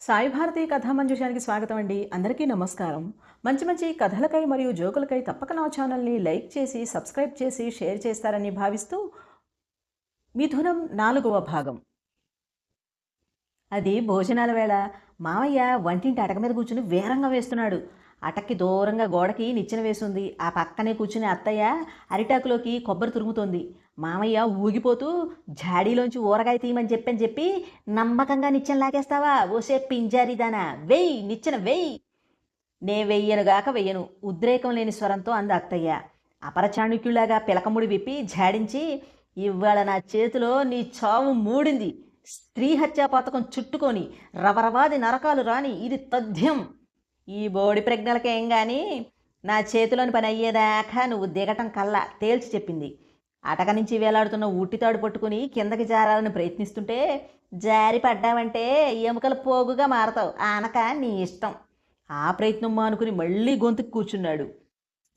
సాయి భారతి కథా మంజుషానికి స్వాగతం అండి అందరికీ నమస్కారం. మంచి మంచి కథలకై మరియు జోకులకై తప్పక నా ఛానల్ని లైక్ చేసి సబ్స్క్రైబ్ చేసి షేర్ చేస్తారని భావిస్తూ మిథునం నాలుగవ భాగం. అది భోజనాల వేళ. మావయ్య వంటింటి అటక మీద కూర్చుని వేరంగా వేస్తున్నాడు. అటక్కి దూరంగా గోడకి నిచ్చెన వేసింది. ఆ పక్కనే కూర్చుని అత్తయ్య అరిటాకులోకి కొబ్బరి తురుముతోంది. మామయ్య ఊగిపోతూ జాడీలోంచి ఊరగాయ తీయమని చెప్పని చెప్పి నమ్మకంగా నిచ్చెన లాగేస్తావా? ఓసే పింజారిదానా. వెయ్యి నిచ్చెన వెయ్యి నే వెయ్యనుగాక వెయ్యను. ఉద్రేకం లేని స్వరంతో అంది అత్తయ్య. అపరచాణుక్యులాగా పిలకముడి విప్పి ఝాడించి ఇవాళ నా చేతిలో నీ చావు మూడింది. స్త్రీ హత్యా పథకం చుట్టుకొని రవరవాది నరకాలు రాని ఇది తథ్యం. ఈ బోడి ప్రజ్ఞలకేం కానీ నా చేతిలోని పని అయ్యేదాకా నువ్వు దిగటం కల్లా తేల్చి చెప్పింది. అటక నుంచి వేలాడుతున్న ఉట్టితాడు పట్టుకుని కిందకి జారాలని ప్రయత్నిస్తుంటే జారి పడ్డావంటే ఎముకలు పోగుగా మారతావు. ఆనక నీ ఇష్టం. ఆ ప్రయత్నం మానుకుని మళ్ళీ గొంతుకు కూర్చున్నాడు.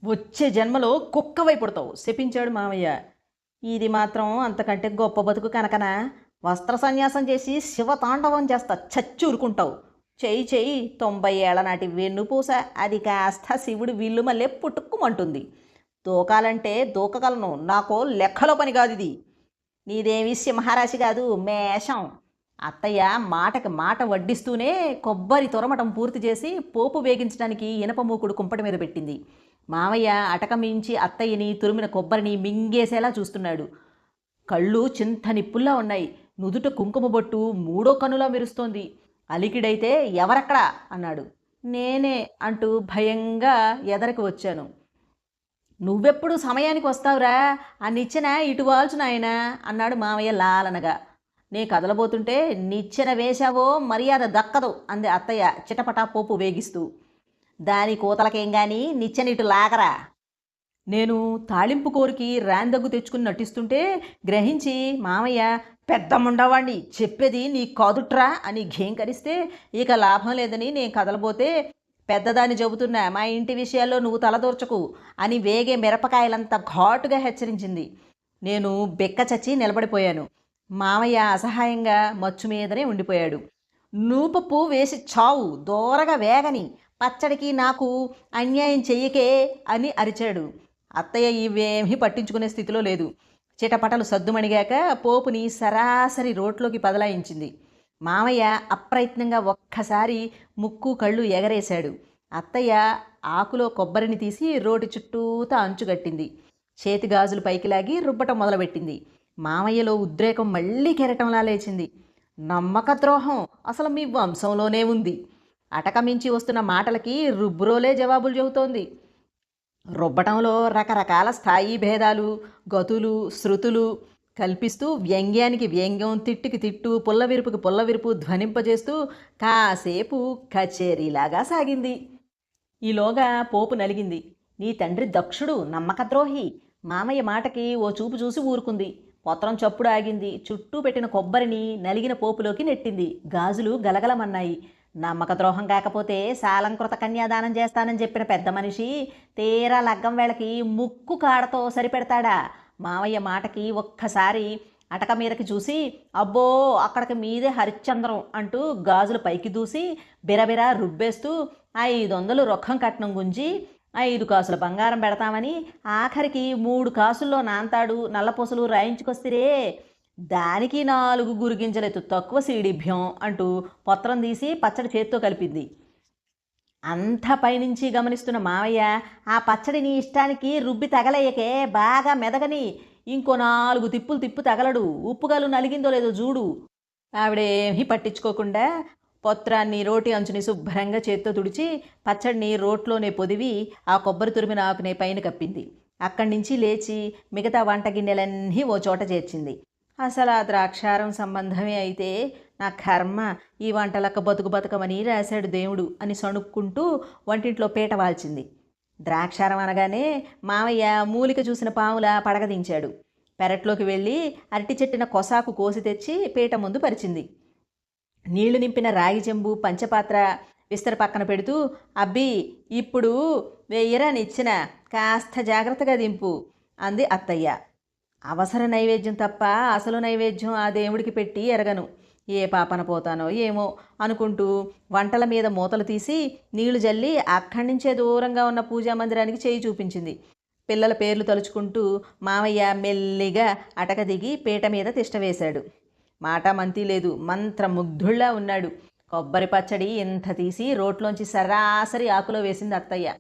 వచ్చే జన్మలో కుక్కవై పుడతావు శపించాడు మామయ్య. ఇది మాత్రం అంతకంటే గొప్ప బతుకు కనకనా? వస్త్ర సన్యాసం చేసి శివతాండవం చేస్తా చచ్చి ఊరుకుంటావు చేయి చెయ్యి తొంభై ఏళ్ళ నాటి వెన్నుపూస అది కాస్త శివుడు విల్లు మళ్ళీ పుట్టుక్కుమంటుంది దూకాలంటే దూకగలను. నాకు లెక్కలో పని కాదు ఇది. నీదేమి సింహరాశి కాదు మేషం. అత్తయ్య మాటకి మాట వడ్డిస్తూనే కొబ్బరి తొరమటం పూర్తి చేసి పోపు వేగించడానికి ఇనప మూకుడు కుంపటి మీద పెట్టింది. మామయ్య అటక మించి అత్తయ్యని తురిమిన కొబ్బరిని మింగేసేలా చూస్తున్నాడు. కళ్ళు చింత నిప్పుల్లా ఉన్నాయి. నుదుట కుంకుమ బొట్టు మూడో కనులా మెరుస్తోంది. అలికిడైతే ఎవరక్కడా? అన్నాడు. నేనే అంటూ భయంగా ఎదరికి వచ్చాను. నువ్వెప్పుడు సమయానికి వస్తావురా? ఆ నిచ్చెన ఇటు వాల్చు అన్నాడు మామయ్య లాలనగా. నే కదలబోతుంటే నిచ్చెన వేశావో మర్యాద దక్కదు అంది అత్తయ్య చిటపటా పోపు వేగిస్తూ. దాని కూతలకేం గాని నిచ్చెన ఇటు లాగరా? నేను తాళింపు కోరికి రాందగ్గు తెచ్చుకుని నటిస్తుంటే గ్రహించి మామయ్య పెద్ద ముండవాణ్ణి చెప్పేది నీ కాదుట్రా అని ఘేంకరిస్తే ఇక లాభం లేదని నేను కదలబోతే పెద్దదాన్ని చెబుతున్నా మా ఇంటి విషయాల్లో నువ్వు తలదూర్చకు అని వేగే మిరపకాయలంత ఘాటుగా హెచ్చరించింది. నేను బెక్క చచ్చి నిలబడిపోయాను. మామయ్య అసహాయంగా మచ్చు మీదనే ఉండిపోయాడు. నూపప్పు వేసి చావు దూరగా వేగని పచ్చడికి నాకు అన్యాయం చెయ్యకే అని అరిచాడు. అత్తయ్య ఇవేమీ పట్టించుకునే స్థితిలో లేదు. చిటపటలు సద్దుమణిగాక పోపుని సరాసరి రోట్లోకి బదలాయించింది మామయ్య అప్రయత్నంగా ఒక్కసారి ముక్కు కళ్ళు ఎగరేశాడు. అత్తయ్య ఆకులో కొబ్బరిని తీసి రోడ్డు చుట్టూతా అంచుగట్టింది చేతి గాజులు పైకి లాగి రుబ్బటం మొదలుపెట్టింది. మామయ్యలో ఉద్రేకం మళ్ళీ కెరటంలా లేచింది. నమ్మక ద్రోహం అసలు మీ వంశంలోనే ఉంది. అటకమించి వస్తున్న మాటలకి రుబ్బురోలే జవాబులు చెబుతోంది. రుబ్బటంలో రకరకాల స్థాయి భేదాలు గతులు శృతులు కల్పిస్తూ వ్యంగ్యానికి వ్యంగ్యం తిట్టుకి తిట్టు పుల్లవిరుపుకి పుల్లవిరుపు ధ్వనింపజేస్తూ కాసేపు కచేరీలాగా సాగింది. ఈలోగా పోపు నలిగింది. నీ తండ్రి దక్షుడు నమ్మకద్రోహి. మామయ్య మాటకి ఓ చూపు చూసి ఊరుకుంది. పొత్రం చప్పుడు ఆగింది. చుట్టూ పెట్టిన కొబ్బరిని నలిగిన పోపులోకి నెట్టింది. గాజులు గలగలమన్నాయి. నమ్మక ద్రోహం కాకపోతే సాలంకృత కన్యాదానం చేస్తానని చెప్పిన పెద్ద మనిషి తీరా లగ్గం వేళకి ముక్కు కాడతో సరిపెడతాడా? మావయ్య మాటకి ఒక్కసారి అటక మీదకి చూసి అబ్బో అక్కడికి మీదే హరిశ్చంద్రం అంటూ గాజులు పైకి దూసి బిరబిరా రుబ్బేస్తూ ఐదు వందలు రొక్కం కట్నం గుంజి ఐదు కాసుల బంగారం పెడతామని ఆఖరికి మూడు కాసుల్లో నాంతాడు నల్లపూసలు రాయించుకొస్తిరే. దానికి నాలుగు గురిగింజలెత్తు తక్కువ సీడిభ్యం అంటూ పొత్రం తీసి పచ్చడి చేత్తో కలిపింది. అంతా పైనుంచి గమనిస్తున్న మావయ్య ఆ పచ్చడిని ఇష్టానికి రుబ్బి తగలయ్యకే బాగా మెదగని ఇంకో నాలుగు తిప్పులు తిప్పు తగలడు. ఉప్పుగాలు నలిగిందో లేదో చూడు. ఆవిడేమీ పట్టించుకోకుండా పొత్రాన్ని రోటి అంచుని శుభ్రంగా చేత్తో తుడిచి పచ్చడిని రోట్లోనే పొదివి ఆ కొబ్బరి తురిమిన ఆకునే పైన కప్పింది. అక్కడి నుంచి లేచి మిగతా వంట గిన్నెలన్నీ ఓ చోట చేర్చింది. అసలు ఆ ద్రాక్షారం సంబంధమే అయితే నా కర్మ. ఈ వంటలకు బతుకు బతకమని రాశాడు దేవుడు అని సణుక్కుంటూ వంటింట్లో పీట వాల్చింది. ద్రాక్షారం అనగానే మావయ్య మూలిక చూసిన పాముల పడగదించాడు పెరట్లోకి వెళ్ళి అరటి చెట్టిన కొసాకు కోసి తెచ్చి పీట ముందు పరిచింది. నీళ్ళు నింపిన రాగి చెంబు పంచపాత్ర విస్తర పక్కన పెడుతూ అబ్బి ఇప్పుడు వెయ్యరా నిచ్చిన కాస్త జాగ్రత్తగా దింపు అంది అత్తయ్య. అవసర నైవేద్యం తప్ప అసలు నైవేద్యం ఆ దేవుడికి పెట్టి ఎరగను. ఏ పాపన పోతానో ఏమో అనుకుంటూ వంటల మీద మూతలు తీసి నీళ్ళు జల్లి అక్కడి నుంచే దూరంగా ఉన్న పూజా మందిరానికి చేయి చూపించింది. పిల్లల పేర్లు తలుచుకుంటూ మామయ్య మెల్లిగా అటక దిగి పీట మీద తిష్టవేశాడు మాట మంతి లేదు మంత్రముగ్ధుళ్ళా ఉన్నాడు. కొబ్బరి పచ్చడి ఇంత తీసి రోట్లోంచి సరాసరి ఆకులో వేసింది అత్తయ్య.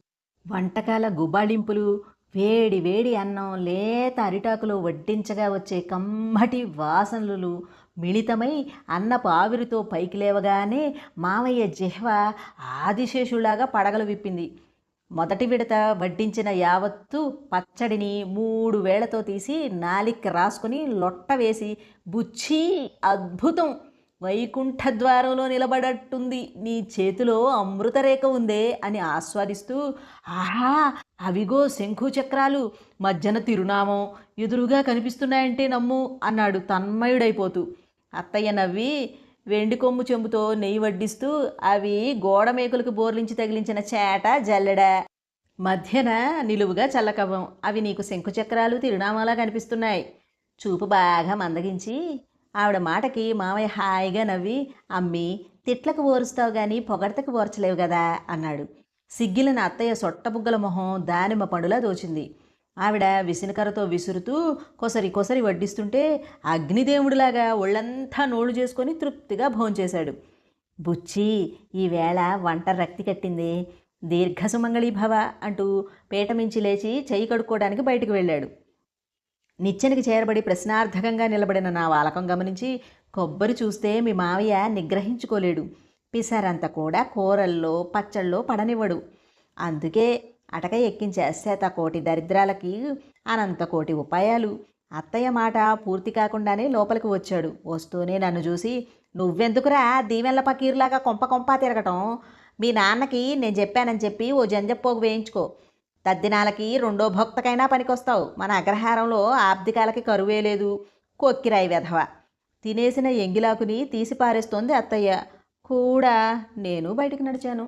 వంటకాల గుబాళింపులు వేడి వేడి అన్నం లేత అరిటాకులో వడ్డించగా వచ్చే కమ్మటి వాసనలు మిళితమై అన్నపు ఆవిరితో పైకి లేవగానే మామయ్య జిహ్వ ఆదిశేషులాగా పడగలు విప్పింది. మొదటి విడత వడ్డించిన యావత్తు పచ్చడిని మూడు వేళ్ళతో తీసి నాలిక్ రాసుకుని లొట్ట వేసి బుచ్చి అద్భుతం! వైకుంఠ ద్వారంలో నిలబడట్టుంది. నీ చేతిలో అమృతరేఖ ఉందే అని ఆస్వాదిస్తూ ఆహా! అవిగో శంఖుచక్రాలు మధ్యన తిరునామం ఎదురుగా కనిపిస్తున్నాయంటే నమ్ము అన్నాడు తన్మయుడైపోతూ. అత్తయ్య నవ్వి వెండి కొమ్ము చెంబుతో నెయ్యి వడ్డిస్తూ అవి గోడ మేకులకు బోర్లించి తగిలించిన చేట జల్లెడ. మధ్యన నిలువుగా చల్లకవ్వం. అవి నీకు శంకుచక్రాలు తిరునామాలా కనిపిస్తున్నాయి. చూపు బాగా మందగించి ఆవిడ మాటకి మామయ్య హాయిగా నవ్వి అమ్మి తిట్లకు ఓరుస్తావు కానీ పొగడతకు ఓర్చలేవు కదా అన్నాడు. సిగ్గిలిన అత్తయ్య సొట్టబుగ్గల మొహం దానిమ్మ పండులా దోచింది. ఆవిడ విసినకరతో విసురుతూ కొసరి కొసరి వడ్డిస్తుంటే అగ్నిదేవుడిలాగా ఒళ్ళంతా నోళ్ళు చేసుకొని తృప్తిగా భోంచేశాడు బుచ్చి ఈవేళ వంట రక్తి కట్టింది. దీర్ఘసుమంగళీభవ అంటూ పీటమించి లేచి చేయి కడుక్కోవడానికి బయటికి వెళ్ళాడు. నిచ్చెనకి చేరబడి ప్రశ్నార్థకంగా నిలబడిన నా వాలకం గమనించి కొబ్బరి చూస్తే మీ మావయ్య నిగ్రహించుకోలేడు. పిసరంత కూడా కూరల్లో పచ్చళ్ళలో పడనివ్వడు. అందుకే అటక ఎక్కించేసేత కోటి దరిద్రాలకి అనంత కోటి ఉపాయాలు. అత్తయ్య మాట పూర్తి కాకుండానే లోపలికి వచ్చాడు. వస్తూనే నన్ను చూసి నువ్వెందుకురా దీవెన్ల పకీర్లాగా కొంప కొంప తిరగటం? మీ నాన్నకి నేను చెప్పానని చెప్పి ఓ జంజప్పోగు వేయించుకో. తద్దినాలకి రెండో భక్తకైనా పనికొస్తావు. మన అగ్రహారంలో ఆబ్దికాలకి కరువే లేదు. కొక్కిరాయి వెధవ. తినేసిన ఎంగిలాకుని తీసి పారేస్తోంది అత్తయ్య. కూడా నేను బయటికి నడిచాను.